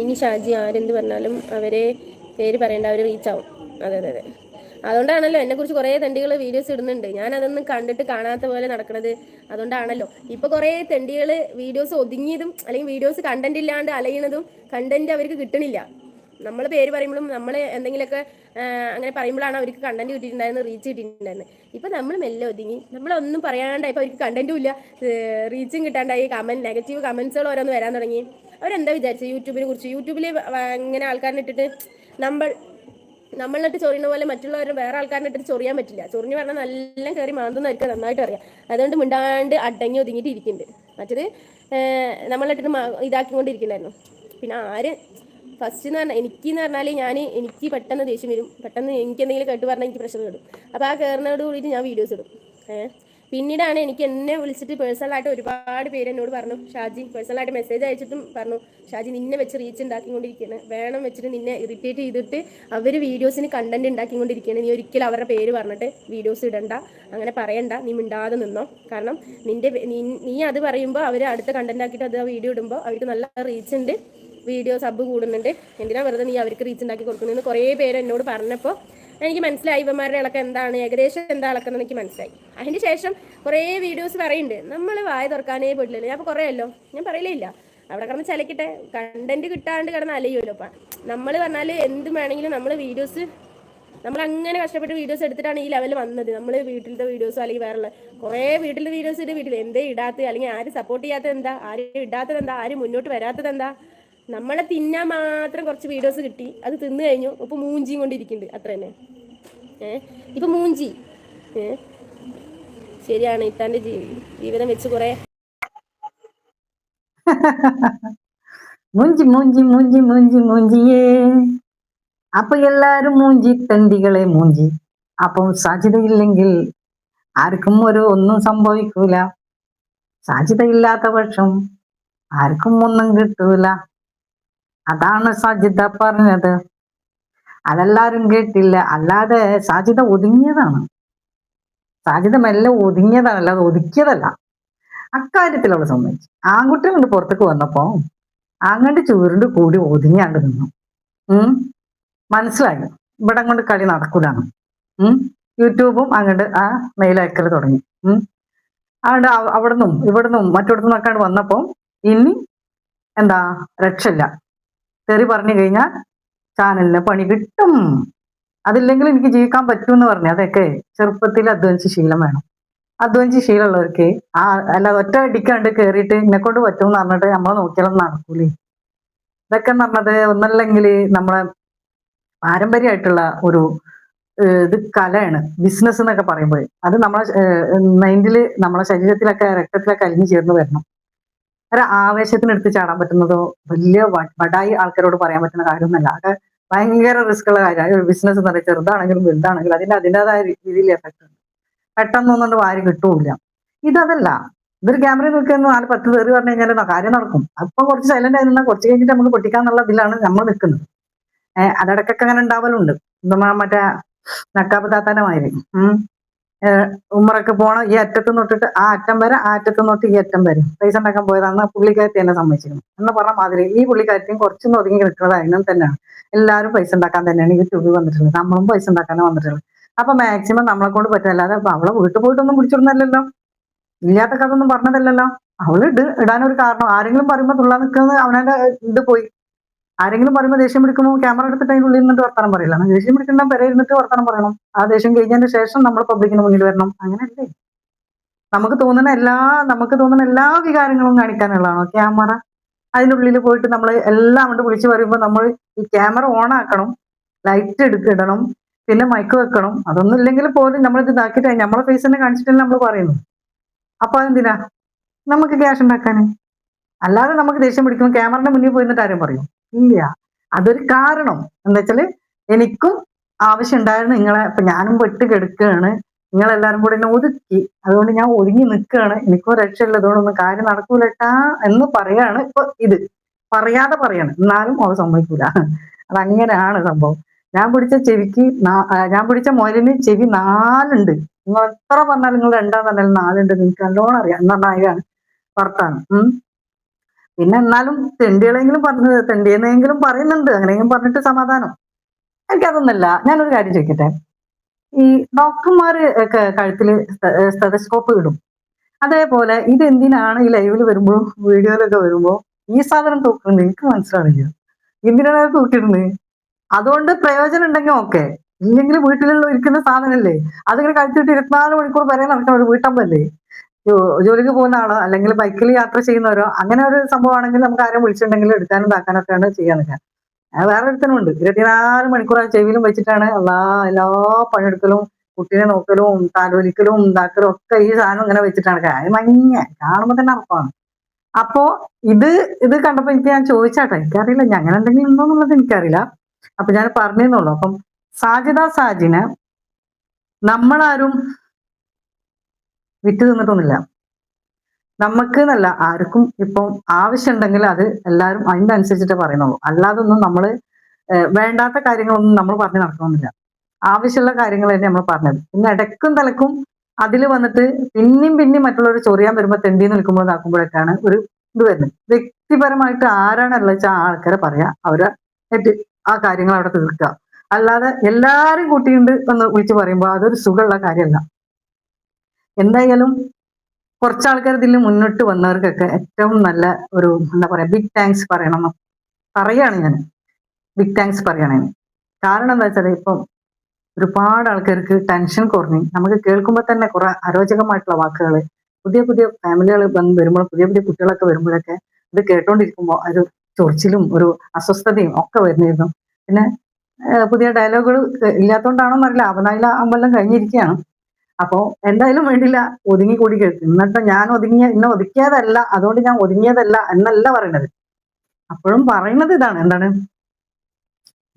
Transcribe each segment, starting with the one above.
ഇനി ഷാജി ആരെന്ത് പറഞ്ഞാലും അവരെ പേര് പറയേണ്ട അവർ റീച്ച് ആവും അതെ അതെ അതെ. അതുകൊണ്ടാണല്ലോ എന്നെ കുറിച്ച് കുറേ തെണ്ടികൾ വീഡിയോസ് ഇടുന്നുണ്ട്. ഞാൻ അതൊന്നും കണ്ടിട്ട് കാണാത്ത പോലെ നടക്കുന്നത് അതുകൊണ്ടാണല്ലോ. ഇപ്പൊ കുറേ തെണ്ടികൾ വീഡിയോസ് ഒതുങ്ങിയതും അല്ലെങ്കിൽ വീഡിയോസ് കണ്ടന്റ് ഇല്ലാണ്ട് അലയണതും കണ്ടന്റ് അവർക്ക് കിട്ടണില്ല. നമ്മൾ പേര് പറയുമ്പോഴും നമ്മൾ എന്തെങ്കിലുമൊക്കെ അങ്ങനെ പറയുമ്പോഴാണ് അവർക്ക് കണ്ടന്റ് കിട്ടിയിട്ടുണ്ടായിരുന്നു റീച്ച് കിട്ടിയിട്ടുണ്ടായിരുന്നു ഇപ്പൊ നമ്മൾ മെല്ലെ ഒതുങ്ങി. നമ്മളൊന്നും പറയാണ്ടായി അവർക്ക് കണ്ടന്റും ഇല്ല. റീച്ചും കിട്ടാണ്ടായി. കമന്റ് നെഗറ്റീവ് കമന്റ്സുകൾ ഓരോന്ന് വരാൻ തുടങ്ങി. അവരെന്താ വിചാരിച്ചത് യൂട്യൂബിനെ കുറിച്ച്. യൂട്യൂബിൽ ഇങ്ങനെ ആൾക്കാരെ ഇട്ടിട്ട് നമ്മൾ നമ്മളിട്ട് ചൊറിയുന്ന പോലെ മറ്റുള്ളവർ വേറെ ആൾക്കാരെ ഇട്ടിട്ട് ചൊറിയാൻ പറ്റില്ല. ചൊറിഞ്ഞു പറഞ്ഞാൽ നല്ല കയറി മാന്തുന്നവർക്ക് നന്നായിട്ട് അറിയാം. അതുകൊണ്ട് മിണ്ടാണ്ട് അടങ്ങി ഒതുങ്ങിയിട്ട് ഇരിക്കുന്നുണ്ട് മറ്റത് നമ്മളിട്ടിട്ട് ഇതാക്കിക്കൊണ്ടിരിക്കുന്നുണ്ടായിരുന്നു പിന്നെ ആര് ഫസ്റ്റ് എന്ന് പറഞ്ഞാൽ എനിക്ക് എന്ന് പറഞ്ഞാൽ ഞാൻ എനിക്ക് പെട്ടെന്ന് ദേഷ്യം വരും. പെട്ടെന്ന് എനിക്ക് എന്തെങ്കിലും കേട്ട് പറഞ്ഞാൽ എനിക്ക് പ്രഷർ കിടും അപ്പോൾ ആ കയറുന്നതോട് കൂടിയിട്ട് ഞാൻ വീഡിയോസ് ഇടും. ഏഹ് പിന്നീടാണ് എനിക്ക് എന്നെ വിളിച്ചിട്ട് പേഴ്സണലായിട്ട് ഒരുപാട് പേര് എന്നോട് പറഞ്ഞു ഷാജി പേഴ്സണലായിട്ട് മെസ്സേജ് അയച്ചിട്ടും പറഞ്ഞു ഷാജി നിന്നെ വെച്ച് റീച്ച് ഉണ്ടാക്കിക്കൊണ്ടിരിക്കുകയാണ് വേണം വെച്ചിട്ട് നിന്നെ ഇറിറ്റേറ്റ് ചെയ്തിട്ട് അവർ വീഡിയോസിന് കണ്ടന്റ് ഉണ്ടാക്കിക്കൊണ്ടിരിക്കുകയാണ് നീ ഒരിക്കലും അവരുടെ പേര് പറഞ്ഞിട്ട് വീഡിയോസ് ഇടണ്ട അങ്ങനെ പറയണ്ട നീ മിണ്ടാതെ നിന്നോ. കാരണം നിന്റെ നീ- അത് പറയുമ്പോൾ അവർ അടുത്ത കണ്ടന്റ് ആക്കിയിട്ട് അത് വീഡിയോ ഇടുമ്പോൾ അവർക്ക് നല്ല റീച്ച് ഉണ്ട് വീഡിയോ സബ് കൂടുന്നുണ്ട്. എന്തിനാ വെറുതെ നീ അവർക്ക് റീച്ച് ഉണ്ടാക്കി കൊടുക്കുന്നതെന്ന് കുറേ പേര് എന്നോട് പറഞ്ഞപ്പോൾ എനിക്ക് മനസ്സിലായി ഇവന്മാരുടെ ഇളക്കം എന്താണ് ഏകദേശം എന്താ ഇളക്കം എനിക്ക് മനസ്സിലായി. അതിന് ശേഷം കുറേ വീഡിയോസ് പറയുന്നുണ്ട്. നമ്മൾ വായ തുറക്കാനേ പോയിട്ടില്ലല്ലോ. ഞാൻ കുറേ അല്ലോ ഞാൻ പറയില്ലേ ഇല്ല അവിടെ കിടന്ന് ചലക്കിട്ടെ. കണ്ടന്റ് കിട്ടാണ്ട് കിടന്ന് അലയുമല്ലോ അപ്പം നമ്മൾ പറഞ്ഞാൽ എന്ത് വേണമെങ്കിലും നമ്മൾ വീഡിയോസ് നമ്മൾ അങ്ങനെ കഷ്ടപ്പെട്ട് വീഡിയോസ് എടുത്തിട്ടാണ് ഈ ലെവൽ വന്നത്. നമ്മൾ വീട്ടിലത്തെ വീഡിയോസോ അല്ലെങ്കിൽ വേറെ കുറേ വീട്ടിലത്തെ വീഡിയോസ് ഇട്ട് വീട്ടിൽ എന്തേ ഇടാത്ത അല്ലെങ്കിൽ ആര് സപ്പോർട്ട് ചെയ്യാത്തത് എന്താ? ആര് ഇടാത്തത് എന്താ? ആര് മുന്നോട്ട് വരാത്തത് എന്താ? നമ്മളെ തിന്നാൻ മാത്രം കുറച്ച് വീഡിയോസ് കിട്ടി. അത് തിന്നു കഴിഞ്ഞു. ഇപ്പൊ മൂഞ്ചിയും കൊണ്ടിരിക്കുന്നുണ്ട് അത്ര തന്നെ. ഏഹ് ഇപ്പൊ മൂഞ്ചി. ഏഹ് ശരിയാണ്. ഇത്താന്റെ ജീവിതം വെച്ച് കുറെ മൂഞ്ചി മൂഞ്ചി മൂഞ്ചി മൂഞ്ചി മൂഞ്ചിയേ. അപ്പൊ എല്ലാരും മൂഞ്ചി തണ്ടികളെ മൂഞ്ചി. അപ്പം സാധ്യതയില്ലെങ്കിൽ ആർക്കും ഒരു ഒന്നും സംഭവിക്കൂല. സാധ്യതയില്ലാത്ത പക്ഷം ആർക്കും ഒന്നും കിട്ടൂല. അതാണ് സാജിദ പറഞ്ഞത്. അതെല്ലാരും കേട്ടില്ല. അല്ലാതെ സാജിദ ഒതുങ്ങിയതാണ്. സാജിദ മെല്ലെ ഒതുങ്ങിയതാണ്. അല്ലാതെ ഒതുക്കിയതല്ല. അക്കാര്യത്തിൽ അവൾ സമ്മതിച്ചു. ആൺകുട്ടികൾ കൊണ്ട് പുറത്തേക്ക് വന്നപ്പോ അങ്ങോട്ട് ചൂരുണ്ട് കൂടി ഒതുങ്ങിയാണ്ട് നിന്നു. ഉം? മനസ്സിലായി? ഇവിടെ അങ്ങോട്ട് കളി നടക്കൂലാണ് ഉം? യൂട്യൂബും അങ്ങോട്ട് ആ മെയിൽ മെയിലയക്കൽ തുടങ്ങി. ഉം? അതുകൊണ്ട് നിന്നും ഇവിടെ നിന്നും മറ്റിടത്തു നിന്നൊക്കെ വന്നപ്പോ ഇനി എന്താ രക്ഷയില്ല. തെറി പറഞ്ഞു കഴിഞ്ഞാൽ ചാനലിന് പണി കിട്ടും. അതില്ലെങ്കിൽ എനിക്ക് ജീവിക്കാൻ പറ്റുമെന്ന് പറഞ്ഞു അതൊക്കെ ചെറുപ്പത്തിൽ അധ്വാനിച്ച് ശീലം വേണം. അധ്വാനിച്ച് ശീലമുള്ളവർക്ക് ആ അല്ല ഒറ്റ അടിക്കാണ്ട് കയറിയിട്ട് എന്നെ കൊണ്ട് പറ്റുമെന്ന് പറഞ്ഞിട്ട് നമ്മൾ നോക്കിയാലൊന്നും നടക്കൂലേ? ഇതൊക്കെ പറഞ്ഞത് ഒന്നല്ലെങ്കിൽ നമ്മളെ പാരമ്പര്യമായിട്ടുള്ള ഒരു ഇത് കലയാണ്. ബിസിനസ് എന്നൊക്കെ പറയുമ്പോൾ അത് നമ്മളെ മൈൻഡിൽ നമ്മളെ ശരീരത്തിലൊക്കെ രക്തത്തിലൊക്കെ അലിഞ്ഞു ചേർന്ന് വരണം. ഒരു ആവേശത്തിന് എടുത്ത് ചാടാൻ പറ്റുന്നതോ വലിയ വടായി ആൾക്കാരോട് പറയാൻ പറ്റുന്ന കാര്യമൊന്നുമല്ല. അത് ഭയങ്കര റിസ്ക് ഉള്ള കാര്യമാണ്. ബിസിനസ് എന്ന് പറയുന്നത് ചെറുതാണെങ്കിലും വലുതാണെങ്കിലും അതിന്റെ അതിന്റെതായ രീതിയിൽ എഫക്ട് ഉണ്ട്. പെട്ടെന്നൊന്നും കൊണ്ട് വാരി കിട്ടൂല ഇതല്ല. ഇതൊരു ക്യാമറയിൽ നിൽക്കുന്ന നാല് പത്ത് പേര് പറഞ്ഞു കഴിഞ്ഞാൽ കാര്യം നടക്കും. അപ്പം കുറച്ച് സൈലന്റ് ആയി നിന്നാൽ കുറച്ച് കഴിഞ്ഞിട്ട് നമുക്ക് പൊട്ടിക്കാന്നുള്ള ഇതിലാണ് നമ്മൾ നിൽക്കുന്നത്. ഏഹ് അതിടക്കൊക്കെ അങ്ങനെ ഉണ്ടാവലുണ്ട്. മറ്റേ നക്കാപ്പ് ഏഹ് ഉമ്മറൊക്കെ പോണ ഈ അറ്റത്ത് തൊട്ടിട്ട് ആ അറ്റം വരെ ആ അറ്റത്ത് തൊട്ട് ഈ അറ്റം വരെ. പൈസ ഉണ്ടാക്കാൻ പോയതാണ് പുള്ളിക്കാരത്തി എന്നെ സമ്മതിച്ചിരുന്നു. എന്ന് പറഞ്ഞ മാതിരി ഈ പുള്ളിക്കാരത്തിയും കുറച്ചൊന്നും ഒതുങ്ങി നിൽക്കുന്നത് അതിനും തന്നെയാണ്. എല്ലാവരും പൈസ ഉണ്ടാക്കാൻ തന്നെയാണ് യൂട്യൂബിൽ വന്നിട്ടുള്ളത്. നമ്മളും പൈസ ഉണ്ടാക്കാനാണ് വന്നിട്ടുള്ളത്. അപ്പൊ മാക്സിമം നമ്മളെ കൊണ്ട് പറ്റില്ലാതെ അവളെ വീട്ടിൽ പോയിട്ടൊന്നും പിടിച്ചിടുന്നല്ലോ ഇല്ലാത്ത കഥ ഒന്നും പറഞ്ഞതല്ലല്ലോ. അവൾ ഇട് ഇടാനൊരു കാരണം. ആരെങ്കിലും പറയുമ്പോൾ തുള്ളാൻ നിൽക്കുന്നത് അവനെ ഇത് പോയി. ആരെങ്കിലും പറയുമ്പോൾ ദേഷ്യം പിടിക്കുമ്പോൾ ക്യാമറ എടുത്തിട്ട് അതിന്റെ ഉള്ളിൽ നിന്നിട്ട് വർത്തമാനം പറയില്ല. ദേഷ്യം പിടിക്കേണ്ട പെരെ ഇരുന്നിട്ട് വർത്തമാനം പറയണം. ആ ദേഷ്യം കഴിഞ്ഞതിന് ശേഷം നമ്മൾ പബ്ലിക്കിന് മുന്നിൽ വരണം. അങ്ങനെയല്ലേ? നമുക്ക് തോന്നുന്ന എല്ലാ നമുക്ക് തോന്നുന്ന എല്ലാ വികാരങ്ങളും കാണിക്കാനുള്ളതാണോ ക്യാമറ? അതിന്റെ അതിനുള്ളിൽ പോയിട്ട് നമ്മൾ എല്ലാം കൊണ്ട് വിളിച്ച് പറയുമ്പോൾ നമ്മൾ ഈ ക്യാമറ ഓൺ ആക്കണം ലൈറ്റ് എടുക്കിടണം പിന്നെ മൈക്ക് വെക്കണം. അതൊന്നും ഇല്ലെങ്കിൽ പോലും നമ്മളിത് ഇതാക്കിയിട്ട് നമ്മളെ ഫേസ് തന്നെ കാണിച്ചിട്ടല്ലേ നമ്മൾ പറയുന്നു അപ്പൊ അതെന്തിനാ? നമുക്ക് ക്യാഷ് ഉണ്ടാക്കാൻ അല്ലാതെ നമുക്ക് ദേഷ്യം പിടിക്കുമ്പോൾ ക്യാമറയുടെ മുന്നിൽ പോയിരുന്നിട്ട് ആരും പറയും? ഇല്ല. അതൊരു കാരണം. എന്താ വെച്ചാൽ എനിക്കും ആവശ്യം ഉണ്ടായിരുന്നു നിങ്ങളെ ഇപ്പൊ ഞാനും വെട്ട് കെടുക്കുകയാണ് നിങ്ങളെല്ലാരും കൂടെ എന്നെ ഒതുക്കി. അതുകൊണ്ട് ഞാൻ ഒതുങ്ങി നിൽക്കുകയാണ് എനിക്കും രക്ഷയില്ല. അതുകൊണ്ടൊന്നും കാര്യം നടക്കൂലട്ടാ എന്ന് പറയാണ് ഇപ്പൊ ഇത്. പറയാതെ പറയാണ്. എന്നാലും അവ സമ്മതിക്കൂല. അങ്ങനെയാണ് സംഭവം. ഞാൻ പിടിച്ച ചെവിക്ക് ഞാൻ പിടിച്ച മുയലിന് ചെവി നാലുണ്ട്. നിങ്ങൾ എത്ര പറഞ്ഞാലും നിങ്ങൾ രണ്ടാം തന്നാലും നാലുണ്ട്. നിങ്ങൾക്ക് നല്ലോണം അറിയാം. എന്നാണ് നായകാണ് ഉം? പിന്നെ എന്നാലും തെണ്ടികളെങ്കിലും പറഞ്ഞു തെണ്ടിയെന്നെങ്കിലും പറയുന്നുണ്ട്. അങ്ങനെയെങ്കിലും പറഞ്ഞിട്ട് സമാധാനം. എനിക്കതൊന്നല്ല. ഞാനൊരു കാര്യം ചോദിക്കട്ടെ? ഈ ഡോക്ടർമാർ കഴുത്തിൽ സ്റ്റെതസ്കോപ്പ് ഇടും. അതേപോലെ ഇത് എന്തിനാണ് ഈ ലൈവിൽ വരുമ്പോൾ വീഡിയോയിലൊക്കെ വരുമ്പോ ഈ സാധനം തൂക്കുന്നത്? എനിക്ക് മനസ്സിലാവില്ല എന്തിനാണ് അത് തൂക്കിയിടുന്നത് അതുകൊണ്ട് പ്രയോജനം ഉണ്ടെങ്കിൽ ഓക്കെ. ഇല്ലെങ്കിൽ വീട്ടിലുള്ള ഇരിക്കുന്ന സാധനമല്ലേ അതിങ്ങനെ കഴിച്ചിട്ട് ഇരുപത്തിനാല് മണിക്കൂർ വരെ നടക്കുന്ന ഒരു വീട്ടമ്മല്ലേ? ജോ- ജോലിക്ക് പോകുന്ന ആളോ അല്ലെങ്കിൽ ബൈക്കിൽ യാത്ര ചെയ്യുന്നവരോ അങ്ങനെ ഒരു സംഭവമാണെങ്കിൽ നമുക്ക് ആരും വിളിച്ചിട്ടുണ്ടെങ്കിൽ എടുക്കാനും താക്കാനൊക്കെയാണ് ചെയ്യാന്ന് ചെയ്യാൻ വേറെ ഒരുത്തനും ഉണ്ട് ഇരുപത്തിനാല് മണിക്കൂർ ആ ചെവിയിലും വെച്ചിട്ടാണ് എല്ലാ എല്ലാ പണിയെടുക്കലും കുട്ടീനെ നോക്കലും താലോലിക്കലും ഇതാക്കലും ഒക്കെ ഈ സാധനം ഇങ്ങനെ വെച്ചിട്ടാണ്. അത് മഞ്ഞ കാണുമ്പോൾ തന്നെ അറപ്പാണ് അപ്പോ ഇത് ഇത് കണ്ടപ്പോ എനിക്ക് ഞാൻ ചോദിച്ചാട്ടെ എനിക്കറിയില്ല. ഞാൻ അങ്ങനെ എന്തെങ്കിലും ഉണ്ടോ എന്നുള്ളത് എനിക്കറിയില്ല. അപ്പൊ ഞാൻ പറഞ്ഞെന്നുള്ളൂ അപ്പം സാജിദ സാജിന് നമ്മളാരും വിറ്റ് തിന്നിട്ടൊന്നുമില്ല നമുക്ക് എന്നല്ല ആർക്കും ഇപ്പം ആവശ്യമുണ്ടെങ്കിൽ അത് എല്ലാവരും അതിന്റെ അനുസരിച്ചിട്ടേ പറയുന്നുള്ളൂ. അല്ലാതൊന്നും നമ്മൾ വേണ്ടാത്ത കാര്യങ്ങളൊന്നും നമ്മൾ പറഞ്ഞു നടക്കണമെന്നില്ല ആവശ്യമുള്ള കാര്യങ്ങൾ തന്നെ നമ്മൾ പറഞ്ഞത്. പിന്നെ ഇടക്കും തലക്കും അതിൽ വന്നിട്ട് പിന്നെയും പിന്നെയും മറ്റുള്ളവർ ചൊറിയാൻ വരുമ്പോൾ തെണ്ടി നിൽക്കുമ്പോൾ ഇതാക്കുമ്പോഴൊക്കെയാണ് ഒരു ഇത് വരുന്നത്. വ്യക്തിപരമായിട്ട് ആരാണുള്ള വെച്ചാൽ ആ ആൾക്കാരെ പറയാ അവരെ ആ കാര്യങ്ങൾ അവിടെ തീർക്കുക. അല്ലാതെ എല്ലാരും കൂട്ടിയുണ്ട് എന്ന് വിളിച്ച് പറയുമ്പോൾ അതൊരു സുഖമുള്ള കാര്യമല്ല. എന്തായാലും കുറച്ച് ആൾക്കാർ ഇതിൽ മുന്നോട്ട് വന്നവർക്കൊക്കെ ഏറ്റവും നല്ല ഒരു എന്താ പറയാ ബിഗ് താങ്ക്സ് പറയണം. പറയാണ് ഞാൻ ബിഗ് താങ്ക്സ് പറയാണ് ഞാൻ കാരണം എന്താ വെച്ചാൽ ഇപ്പം ഒരുപാട് ആൾക്കാർക്ക് ടെൻഷൻ കുറഞ്ഞ് നമുക്ക് കേൾക്കുമ്പോൾ തന്നെ കുറെ അരോചകമായിട്ടുള്ള വാക്കുകൾ പുതിയ പുതിയ ഫാമിലികൾ വന്ന് വരുമ്പോൾ പുതിയ പുതിയ കുട്ടികളൊക്കെ വരുമ്പോഴൊക്കെ ഇത് കേട്ടോണ്ടിരിക്കുമ്പോൾ ഒരു ചൊറിച്ചിലും ഒരു അസ്വസ്ഥതയും ഒക്കെ വരുന്നിരുന്നു പിന്നെ പുതിയ ഡയലോഗുകൾ ഇല്ലാത്തതുകൊണ്ടാണോ എന്നറിയില്ല അവനായില അമ്പലം കഴിഞ്ഞിരിക്കുകയാണ് അപ്പോ എന്തായാലും വേണ്ടില്ല ഒതുങ്ങി കൂടി കേൾക്കും. എന്നിട്ട് ഞാൻ ഒതുങ്ങിയ ഇന്നെ ഒതുക്കിയതല്ല അതുകൊണ്ട് ഞാൻ ഒതുങ്ങിയതല്ല എന്നല്ല പറയണത് അപ്പോഴും പറയുന്നത് ഇതാണ് എന്താണ്?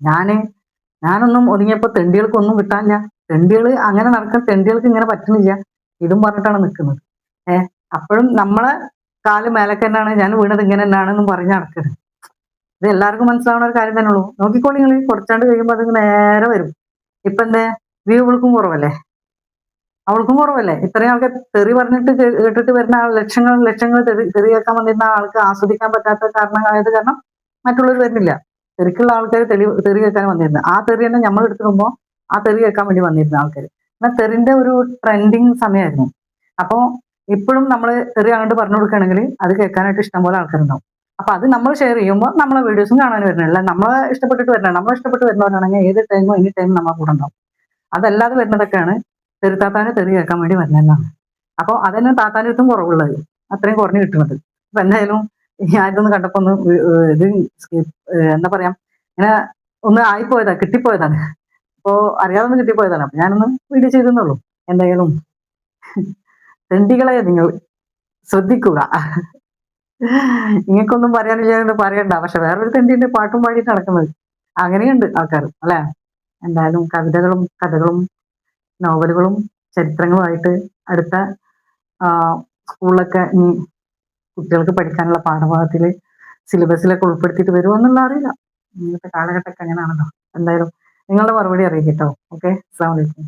ഞാൻ ഞാനൊന്നും ഒതുങ്ങിയപ്പോ തെണ്ടികൾക്കൊന്നും കിട്ടാനില്ല. തെണ്ടികൾ അങ്ങനെ നടക്കാൻ തെണ്ടികൾക്ക് ഇങ്ങനെ പറ്റുന്നില്ല. ഇതും പറഞ്ഞിട്ടാണ് നിൽക്കുന്നത്. ഏഹ് അപ്പോഴും നമ്മളെ കാൽ മേലക്ക് തന്നെയാണ് ഞാൻ വീണത് ഇങ്ങനെ തന്നെയാണെന്നും പറഞ്ഞ് നടക്കരുത്. ഇത് എല്ലാവർക്കും മനസ്സിലാവുന്ന ഒരു കാര്യം തന്നെ ഉള്ളൂ നോക്കിക്കോളി നിങ്ങൾ കുറച്ചാണ്ട് കഴിയുമ്പോൾ അത് നേരെ വരും. ഇപ്പൊ എന്തേ? വ്യൂ വിളിക്കും കുറവല്ലേ? അവൾക്കും കുറവല്ലേ? ഇത്രയും ആൾക്ക് തെറി പറഞ്ഞിട്ട് കേട്ടിട്ട് വരുന്ന ലക്ഷങ്ങൾ ലക്ഷങ്ങൾ തെറി തെറി വന്നിരുന്ന ആൾക്ക് ആസ്വദിക്കാൻ പറ്റാത്ത കാരണമായത് കാരണം മറ്റുള്ളവർ വരുന്നില്ല. തെറിക്കുള്ള ആൾക്കാർ തെളി തെറി കേൾക്കാൻ വന്നിരുന്നത് ആ തെറി തന്നെ നമ്മൾ എടുത്തിടുമ്പോൾ ആ തെറി കേൾക്കാൻ വേണ്ടി വന്നിരുന്ന ആൾക്കാർ എന്നാൽ തെറിന്റെ ഒരു ട്രെൻഡിങ് സമയമായിരുന്നു അപ്പോൾ ഇപ്പോഴും നമ്മൾ തെറി അങ്ങോട്ട് പറഞ്ഞു കൊടുക്കുകയാണെങ്കിൽ അത് കേൾക്കാനായിട്ട് ഇഷ്ടംപോലെ ആൾക്കാരുണ്ടാവും. അപ്പൊ അത് നമ്മൾ ഷെയർ ചെയ്യുമ്പോൾ നമ്മളെ വീഡിയോസും കാണാൻ വരുന്നില്ല നമ്മളെ ഇഷ്ടപ്പെട്ടിട്ട് വരണം നമ്മളെ ഇഷ്ടപ്പെട്ട് വരുന്നവരാണെങ്കിൽ ഏത് ടൈമും എനി ടൈമും നമ്മളെ കൂടെ ഉണ്ടാവും. അതല്ലാതെ വരുന്നതൊക്കെയാണ് തെറി താത്താനെ തെറി കേൾക്കാൻ വേണ്ടി വരുന്നതാണ് അപ്പോൾ അതന്നെ താത്താന്റെ അടുത്തും കുറവുള്ളത്. അത്രയും കുറഞ്ഞു കിട്ടുന്നത് അപ്പൊ എന്തായാലും ഞാനിതൊന്ന് കണ്ടപ്പോ ഒന്ന് ഇത് എന്താ പറയാ ഇങ്ങനെ ഒന്ന് ആയിപ്പോയതാ കിട്ടിപ്പോയതാണ് അപ്പോ അറിയാതെ ഒന്ന് കിട്ടിപ്പോയതാണ് അപ്പൊ ഞാനൊന്ന് വീഡിയോ ചെയ്തെന്നുള്ളൂ എന്തായാലും തെണ്ടികളെ നിങ്ങൾ ശ്രദ്ധിക്കുക. നിങ്ങൾക്കൊന്നും പറയാനില്ല എന്ന് പറയണ്ട. പക്ഷെ വേറൊരു തെണ്ടിന്റെ പാട്ടും പാടിയിട്ട് നടക്കുന്നത് അങ്ങനെയുണ്ട് ആൾക്കാർ അല്ലെ? എന്തായാലും കവിതകളും കഥകളും നോവലുകളും ചരിത്രങ്ങളുമായിട്ട് അടുത്ത സ്കൂളിലൊക്കെ ഇനി കുട്ടികൾക്ക് പഠിക്കാനുള്ള പാഠഭാഗത്തിൽ സിലബസിലൊക്കെ ഉൾപ്പെടുത്തിയിട്ട് വരുമോ എന്നുള്ള അറിയില്ല. ഇന്നത്തെ കാലഘട്ടമൊക്കെ അങ്ങനെയാണല്ലോ. എന്തായാലും നിങ്ങളുടെ മറുപടി അറിയിക്കട്ടോ. ഓക്കെ? അസ്സാം വലൈക്കും